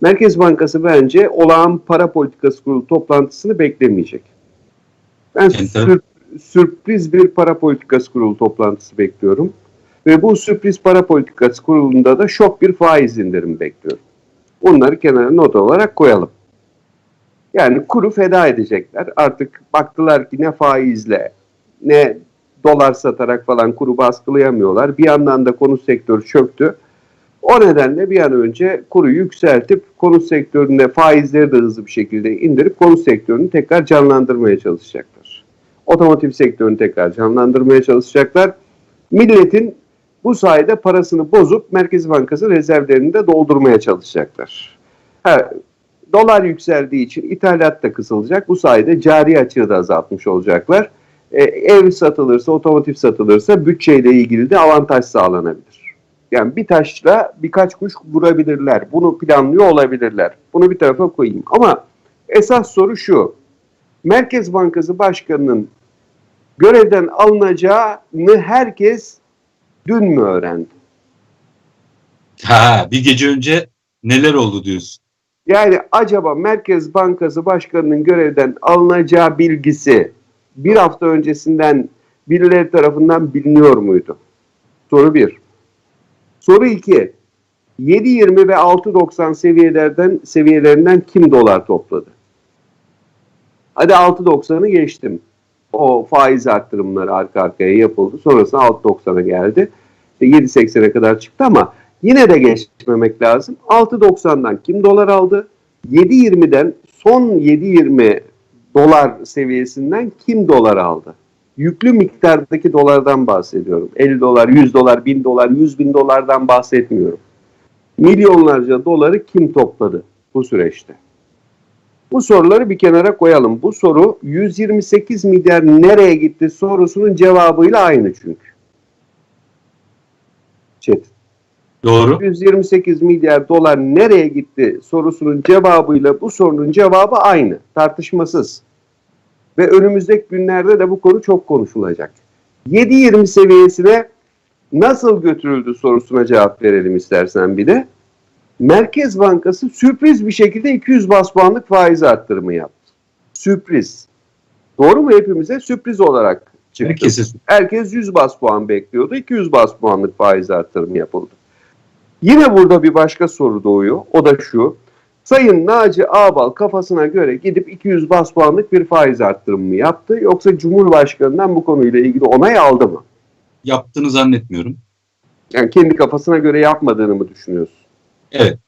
Merkez Bankası bence olağan para politikası kurulu toplantısını beklemeyecek. Ben sür- sürpriz bir para politikası kurulu toplantısı bekliyorum. Ve bu sürpriz para politikası kurulunda da şok bir faiz indirimi bekliyorum. Bunları kenara not olarak koyalım. Yani kuru feda edecekler. Artık baktılar ki ne faizle ne dolar satarak falan kuru baskılayamıyorlar. Bir yandan da konut sektörü çöktü. O nedenle bir an önce kuru yükseltip konut sektöründe faizleri de hızlı bir şekilde indirip konut sektörünü tekrar canlandırmaya çalışacaklar. Otomotiv sektörünü tekrar canlandırmaya çalışacaklar. Milletin bu sayede parasını bozup Merkez Bankası rezervlerini de doldurmaya çalışacaklar. Ha, dolar yükseldiği için ithalat da kısılacak. Bu sayede cari açığı da azaltmış olacaklar. E, ev satılırsa, otomotiv satılırsa bütçeyle ilgili de avantaj sağlanabilir. Yani bir taşla birkaç kuş vurabilirler. Bunu planlıyor olabilirler. Bunu bir tarafa koyayım. Ama esas soru şu. Merkez Bankası Başkanı'nın görevden alınacağını herkes dün mü öğrendi? Ha, bir gece önce neler oldu diyorsun. Yani acaba Merkez Bankası Başkanı'nın görevden alınacağı bilgisi bir hafta öncesinden birileri tarafından biliniyor muydu? Soru bir. Soru iki. 7.20 ve 6.90 seviyelerden seviyelerinden kim dolar topladı? Hadi 6.90'ı geçtim. O faiz arttırımları arka arkaya yapıldı. Sonrasında 6.90'a geldi. İşte 7.80'e kadar çıktı ama yine de geçmemek lazım. 6.90'dan kim dolar aldı? 7.20'den son 7.20 dolar seviyesinden kim dolar aldı? Yüklü miktardaki dolardan bahsediyorum. 50 dolar, 100 dolar, 1000 dolar, 100 bin dolardan bahsetmiyorum. Milyonlarca doları kim topladı bu süreçte? Bu soruları bir kenara koyalım. Bu soru 128 milyar nereye gitti sorusunun cevabıyla aynı çünkü. Çetin. Doğru. 128 milyar dolar nereye gitti sorusunun cevabıyla bu sorunun cevabı aynı. Tartışmasız. Ve önümüzdeki günlerde de bu konu çok konuşulacak. 7.20 seviyesine nasıl götürüldü sorusuna cevap verelim istersen bir de. Merkez Bankası sürpriz bir şekilde 200 bas puanlık faiz arttırımı yaptı. Sürpriz. Doğru mu hepimize? Sürpriz olarak çıktı. Herkese Herkes 100 bas puan bekliyordu. 200 bas puanlık faiz artırımı yapıldı. Yine burada bir başka soru doğuyor. O da şu. Sayın Naci Ağbal kafasına göre gidip 200 bas puanlık bir faiz arttırımı mı yaptı? Yoksa Cumhurbaşkanı'ndan bu konuyla ilgili onay aldı mı? yaptığını zannetmiyorum. Yani kendi kafasına göre yapmadığını mı düşünüyorsun? Evet.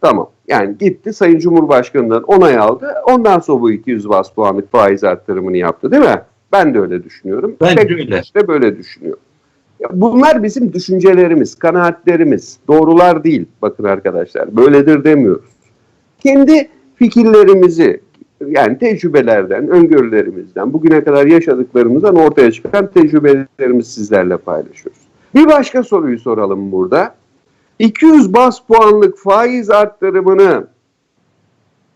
Tamam. Yani gitti Sayın Cumhurbaşkanı'ndan onay aldı. Ondan sonra bu 200 bas puanlık faiz arttırımını yaptı değil mi? Ben de öyle düşünüyorum. Bence Pek öyle. de böyle düşünüyor. Bunlar bizim düşüncelerimiz, kanaatlerimiz. Doğrular değil bakın arkadaşlar. Böyledir demiyoruz. Kendi fikirlerimizi yani tecrübelerden, öngörülerimizden, bugüne kadar yaşadıklarımızdan ortaya çıkan tecrübelerimizi sizlerle paylaşıyoruz. Bir başka soruyu soralım burada. 200 bas puanlık faiz arttırımını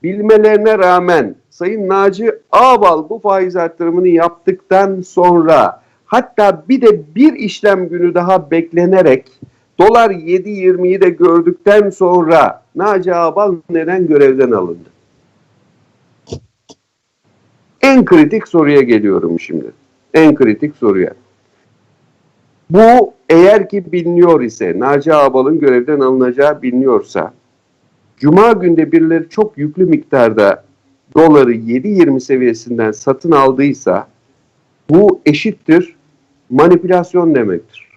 bilmelerine rağmen Sayın Naci Ağbal bu faiz arttırımını yaptıktan sonra hatta bir de bir işlem günü daha beklenerek dolar 7.20'yi de gördükten sonra Naci Ağbal neden görevden alındı? En kritik soruya geliyorum şimdi. En kritik soruya. Bu eğer ki biliniyor ise, Naci Ağbal'ın görevden alınacağı biliniyorsa, Cuma günde birileri çok yüklü miktarda doları 7.20 seviyesinden satın aldıysa, bu eşittir manipülasyon demektir.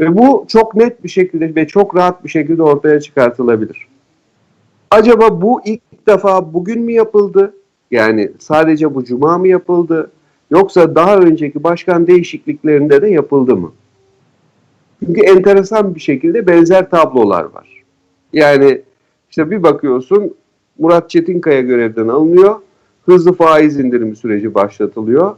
Ve bu çok net bir şekilde ve çok rahat bir şekilde ortaya çıkartılabilir. Acaba bu ilk defa bugün mü yapıldı? Yani sadece bu cuma mı yapıldı? Yoksa daha önceki başkan değişikliklerinde de yapıldı mı? Çünkü enteresan bir şekilde benzer tablolar var. Yani işte bir bakıyorsun Murat Çetinkaya görevden alınıyor. Hızlı faiz indirimi süreci başlatılıyor.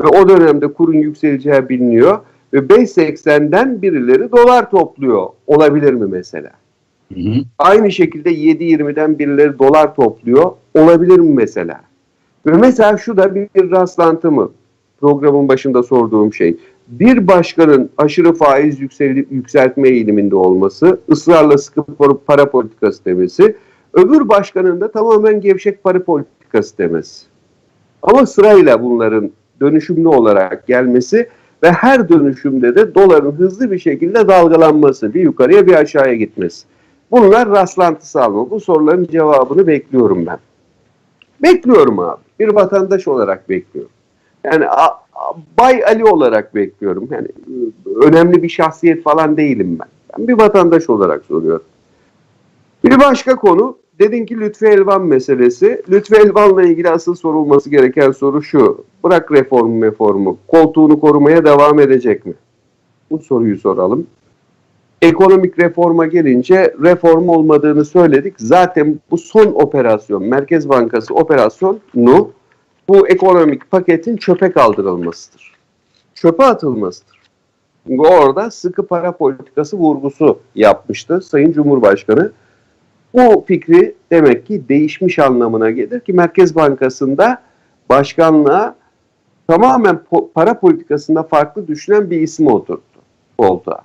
Ve o dönemde kurun yükseleceği biliniyor. Ve 5.80'den birileri dolar topluyor. Olabilir mi mesela? Hı hı. Aynı şekilde 7.20'den birileri dolar topluyor. Olabilir mi mesela? Ve mesela şu da bir, bir rastlantı mı? Programın başında sorduğum şey. bir başkanın aşırı faiz yüksel- yükseltme eğiliminde olması, ısrarla sıkı para politikası demesi, öbür başkanın da tamamen gevşek para politikası demesi. Ama sırayla bunların dönüşümlü olarak gelmesi ve her dönüşümde de doların hızlı bir şekilde dalgalanması, bir yukarıya bir aşağıya gitmesi. Bunlar rastlantısal mı? Bu soruların cevabını bekliyorum ben. Bekliyorum abi. Bir vatandaş olarak bekliyorum. Yani a- a- Bay Ali olarak bekliyorum. Yani e, önemli bir şahsiyet falan değilim ben. Ben bir vatandaş olarak soruyorum. Bir başka konu dedin ki Lütfi Elvan meselesi. Lütfi Elvan'la ilgili asıl sorulması gereken soru şu. Bırak reformu reformu. Koltuğunu korumaya devam edecek mi? Bu soruyu soralım. Ekonomik reforma gelince reform olmadığını söyledik. Zaten bu son operasyon, Merkez Bankası operasyonu bu ekonomik paketin çöpe kaldırılmasıdır. Çöpe atılmasıdır. Orada sıkı para politikası vurgusu yapmıştı Sayın Cumhurbaşkanı. Bu fikri demek ki değişmiş anlamına gelir ki Merkez Bankası'nda başkanlığa tamamen po- para politikasında farklı düşünen bir isim oturttu koltuğa.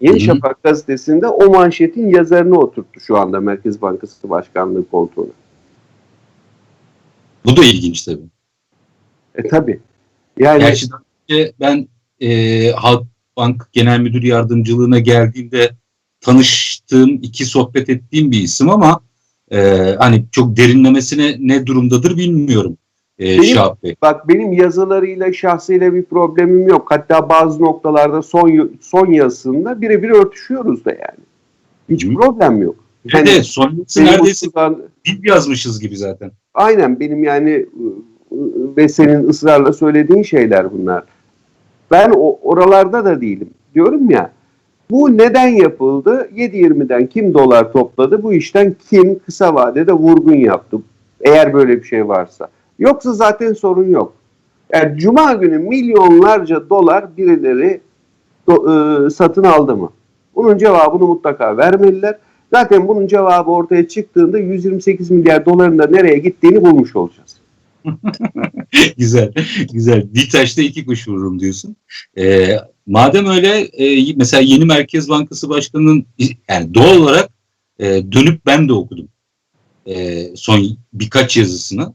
Yeni. Şafak gazetesinde o manşetin yazarını oturttu şu anda Merkez Bankası Başkanlığı koltuğuna. Bu da ilginç tabii. E tabi. Yani Gerçi ben e, Halkbank Genel Müdür Yardımcılığına geldiğimde tanıştığım, iki sohbet ettiğim bir isim ama e, hani çok derinlemesine ne durumdadır bilmiyorum e, Benim- Şahap Bey. bak benim yazılarıyla şahsıyla bir problemim yok. Hatta bazı noktalarda son son yazısında birebir örtüşüyoruz da yani. Hiç Hı. problem yok. Yani, evet, sonrası benim neredeyse usuldan- bir yazmışız gibi zaten. aynen benim yani ı- ı- ve senin ısrarla söylediğin şeyler bunlar. Ben o, oralarda da değilim. Diyorum ya bu neden yapıldı? 7.20'den kim dolar topladı? Bu işten kim kısa vadede vurgun yaptı? Eğer böyle bir şey varsa. Yoksa zaten sorun yok. Yani Cuma günü milyonlarca dolar birileri do- ı, satın aldı mı? Bunun cevabını mutlaka vermeliler. Zaten bunun cevabı ortaya çıktığında 128 milyar doların da nereye gittiğini bulmuş olacağız. güzel, güzel. Bir taşta iki kuş vururum diyorsun. Ee, madem öyle, e, mesela yeni Merkez Bankası Başkanı'nın yani doğal olarak e, dönüp ben de okudum e, son birkaç yazısını.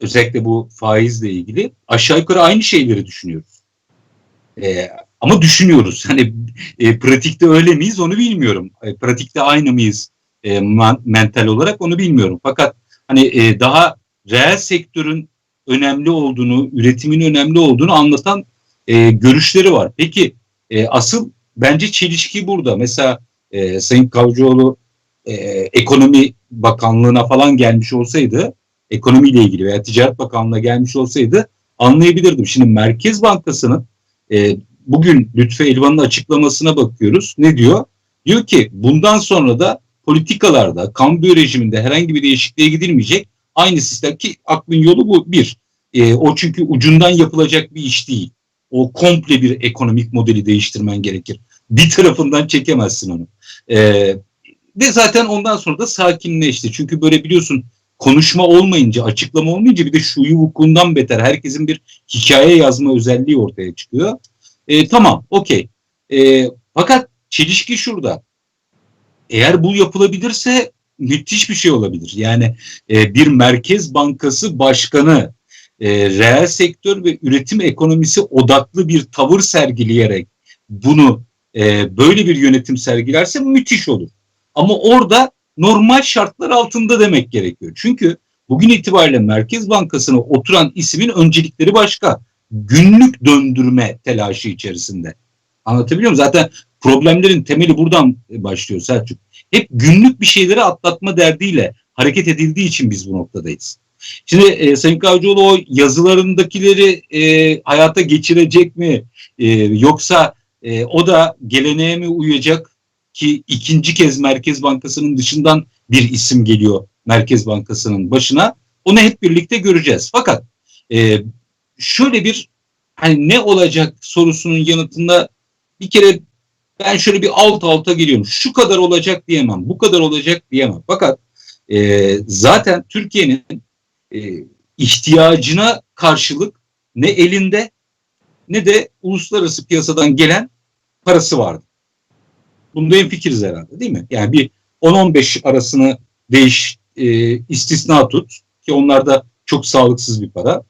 Özellikle bu faizle ilgili aşağı yukarı aynı şeyleri düşünüyoruz. E, ama düşünüyoruz. Hani e, pratikte öyle miyiz onu bilmiyorum. E, pratikte aynı mıyız e, man- mental olarak onu bilmiyorum. Fakat hani e, daha reel sektörün önemli olduğunu, üretimin önemli olduğunu anlatan e, görüşleri var. Peki e, asıl bence çelişki burada. Mesela e, Sayın Kavcıoğlu e, ekonomi bakanlığına falan gelmiş olsaydı, ekonomiyle ilgili veya ticaret bakanlığına gelmiş olsaydı anlayabilirdim. Şimdi Merkez Bankası'nın e, bugün Lütfü Elvan'ın açıklamasına bakıyoruz. Ne diyor? Diyor ki bundan sonra da politikalarda, kambiyo rejiminde herhangi bir değişikliğe gidilmeyecek. Aynı sistem ki aklın yolu bu bir. E, o çünkü ucundan yapılacak bir iş değil. O komple bir ekonomik modeli değiştirmen gerekir. Bir tarafından çekemezsin onu. E, ve zaten ondan sonra da sakinleşti. Çünkü böyle biliyorsun konuşma olmayınca, açıklama olmayınca bir de şuyu vukundan beter. Herkesin bir hikaye yazma özelliği ortaya çıkıyor. E, tamam, okey. E, fakat çelişki şurada. Eğer bu yapılabilirse müthiş bir şey olabilir. Yani e, bir merkez bankası başkanı e, reel sektör ve üretim ekonomisi odaklı bir tavır sergileyerek bunu e, böyle bir yönetim sergilerse müthiş olur. Ama orada normal şartlar altında demek gerekiyor. Çünkü bugün itibariyle Merkez Bankası'na oturan ismin öncelikleri başka. Günlük döndürme telaşı içerisinde. Anlatabiliyor muyum? Zaten problemlerin temeli buradan başlıyor Selçuk. Hep günlük bir şeyleri atlatma derdiyle hareket edildiği için biz bu noktadayız. Şimdi e, Sayın Kavcıoğlu o yazılarındakileri e, hayata geçirecek mi? E, yoksa e, o da geleneğe mi uyacak ki ikinci kez Merkez Bankası'nın dışından bir isim geliyor Merkez Bankası'nın başına. Onu hep birlikte göreceğiz. Fakat e, şöyle bir hani ne olacak sorusunun yanıtında bir kere ben şöyle bir alt alta geliyorum. Şu kadar olacak diyemem, bu kadar olacak diyemem. Fakat e, zaten Türkiye'nin e, ihtiyacına karşılık ne elinde ne de uluslararası piyasadan gelen parası vardı. Bunda en fikiriz herhalde değil mi? Yani bir 10-15 arasını değiş e, istisna tut ki onlar da çok sağlıksız bir para.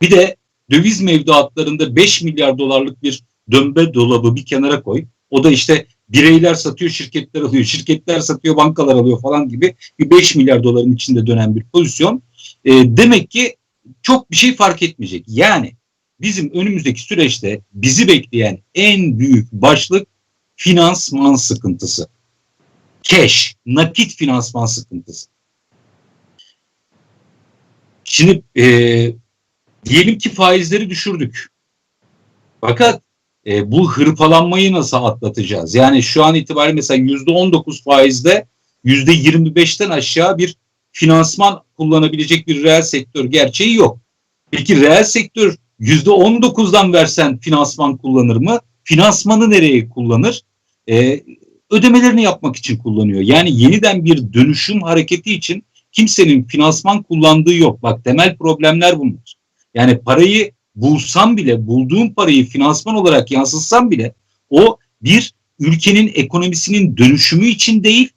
Bir de döviz mevduatlarında 5 milyar dolarlık bir dönme dolabı bir kenara koy. O da işte bireyler satıyor, şirketler alıyor, şirketler satıyor, bankalar alıyor falan gibi bir 5 milyar doların içinde dönen bir pozisyon. E, demek ki çok bir şey fark etmeyecek. Yani bizim önümüzdeki süreçte bizi bekleyen en büyük başlık finansman sıkıntısı. Cash, nakit finansman sıkıntısı. Şimdi e, diyelim ki faizleri düşürdük. Fakat e, bu hırpalanmayı nasıl atlatacağız? Yani şu an itibariyle mesela yüzde on dokuz faizde yüzde yirmi beşten aşağı bir finansman kullanabilecek bir reel sektör gerçeği yok. Peki reel sektör yüzde on dokuzdan versen finansman kullanır mı? Finansmanı nereye kullanır? Ee, ödemelerini yapmak için kullanıyor. Yani yeniden bir dönüşüm hareketi için kimsenin finansman kullandığı yok. Bak temel problemler bunlar. Yani parayı bulsam bile, bulduğum parayı finansman olarak yansıtsam bile o bir ülkenin ekonomisinin dönüşümü için değil,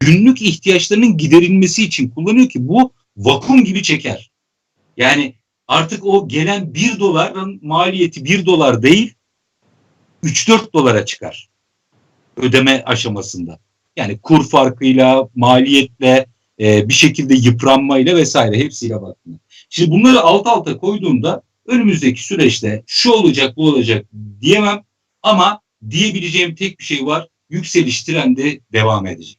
günlük ihtiyaçlarının giderilmesi için kullanıyor ki bu vakum gibi çeker. Yani artık o gelen 1 doların maliyeti 1 dolar değil 3-4 dolara çıkar ödeme aşamasında. Yani kur farkıyla, maliyetle, e, bir şekilde yıpranmayla vesaire hepsiyle baktığında. Şimdi bunları alt alta koyduğumda önümüzdeki süreçte şu olacak bu olacak diyemem ama diyebileceğim tek bir şey var. Yükseliş trendi devam edecek.